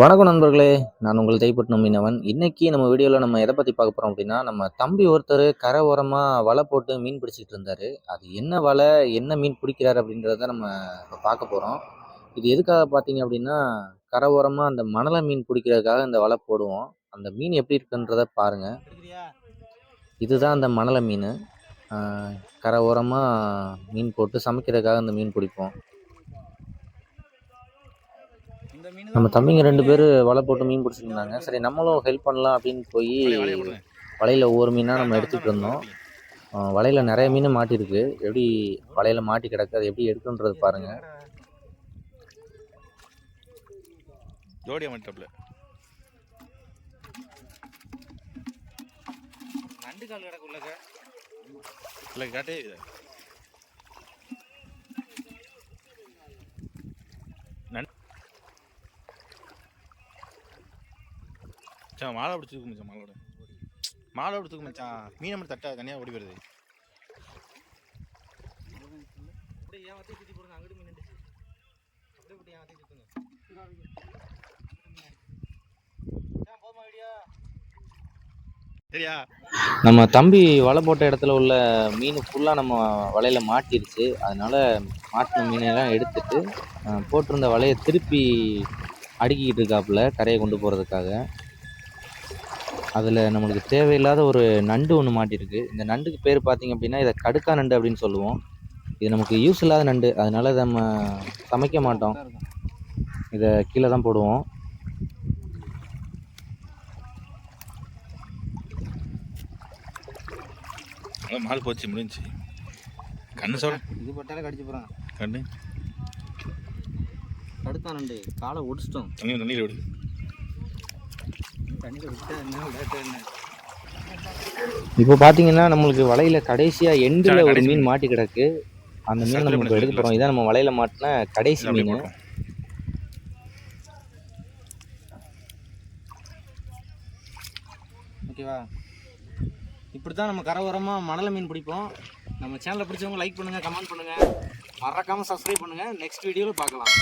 வணக்கம் நண்பர்களே நான் உங்கள் தைப்பட்டினம் மீனவன் இன்னைக்கு நம்ம வீடியோவில் நம்ம எதை பற்றி பார்க்க போகிறோம் அப்படின்னா நம்ம தம்பி ஒருத்தர் கரை ஓரமாக வலை போட்டு மீன் பிடிச்சிட்டு இருந்தார். அது என்ன வலை என்ன மீன் பிடிக்கிறாரு அப்படின்றத நம்ம இப்போ பார்க்க போகிறோம் இது எதுக்காக பார்த்தீங்க அப்படின்னா கரை ஓரமாக அந்த மணலை மீன் பிடிக்கிறதுக்காக இந்த வலை போடுவோம். அந்த மீன் எப்படி இருக்குன்றத பாருங்கள் இதுதான் அந்த மணலை மீன். கரை ஓரமாக மீன் போட்டு சமைக்கிறதுக்காக அந்த மீன் பிடிப்போம். நம்ம தம்பிங்க ரெண்டு பேர் வலை போட்டு மீன் பிடிச்சிருந்தாங்க. சரி நம்மளும் ஹெல்ப் பண்ணலாம் அப்படின்னு போய் வலையில் ஒவ்வொரு மீனாக நம்ம எடுத்துகிட்டு இருந்தோம் வலையில நிறைய மீன் மாட்டிருக்கு. எப்படி வலையில மாட்டி கிடக்கு அது எப்படி எடுக்குன்றது பாருங்க. ஜோடியா மாட்டாப்ல நண்டு கால் கிடக்கு உள்ளக்க. இல்லை காட்டே மச்சான் மாலை பிடிச்சிருக்கு மச்சான் மாலோட மாலை பிடிச்சிருக்கு மச்சான். மீனை மட்டும் தட்டா தனியாக ஓடி வருது. சரியா? நம்ம தம்பி வலை போட்ட இடத்துல உள்ள மீன் ஃபுல்லாக நம்ம வலையில மாட்டிருச்சு. அதனால மாட்டின மீனையெல்லாம் எடுத்துட்டு போட்டிருந்த வலையை திருப்பி அடுக்கிக்கிட்டு இருக்காப்புல கரையை கொண்டு போகிறதுக்காக அதில் நம்மளுக்கு தேவையில்லாத ஒரு நண்டு ஒன்று மாட்டிருக்கு. இந்த நண்டுக்கு பேர் பார்த்தீங்க அப்படின்னா இதை கடுக்கா நண்டு அப்படின்னு சொல்லுவோம். இது நமக்கு யூஸ் இல்லாத நண்டு. அதனால இதை நம்ம சமைக்க மாட்டோம். இதை கீழே தான் போடுவோம். மால் போச்சு முடிஞ்சுச்சு. கண்ணு சொல்ல இது பட்டாலே கடிச்சு போறான் கண்ணு. கடுத்தான் நண்டு. காலை ஒடிச்சிட்டோம். தண்ணி தண்ணியில் விடு தண்ணியில் விட்டா என்ன விடாட்ட என்ன இப்போ பார்த்தீங்கன்னா நம்மளுக்கு வலையில கடைசியாக எண்டில் ஒரு மீன். மாட்டி கிடக்கு. அந்த மீன் நம்ம எடுக்க போகிறோம் இதான் நம்ம வலையில மாட்டின கடைசி மீன். ஓகேவா? இப்படி தான் நம்ம கரை ஓரமாக மணலை மீன் பிடிப்போம். நம்ம சேனலை பிடிச்சவங்க லைக் பண்ணுங்கள் கமெண்ட் பண்ணுங்கள் மறக்காமல் சப்ஸ்கிரைப் பண்ணுங்கள் நெக்ஸ்ட் வீடியோவில் பார்க்கலாம்.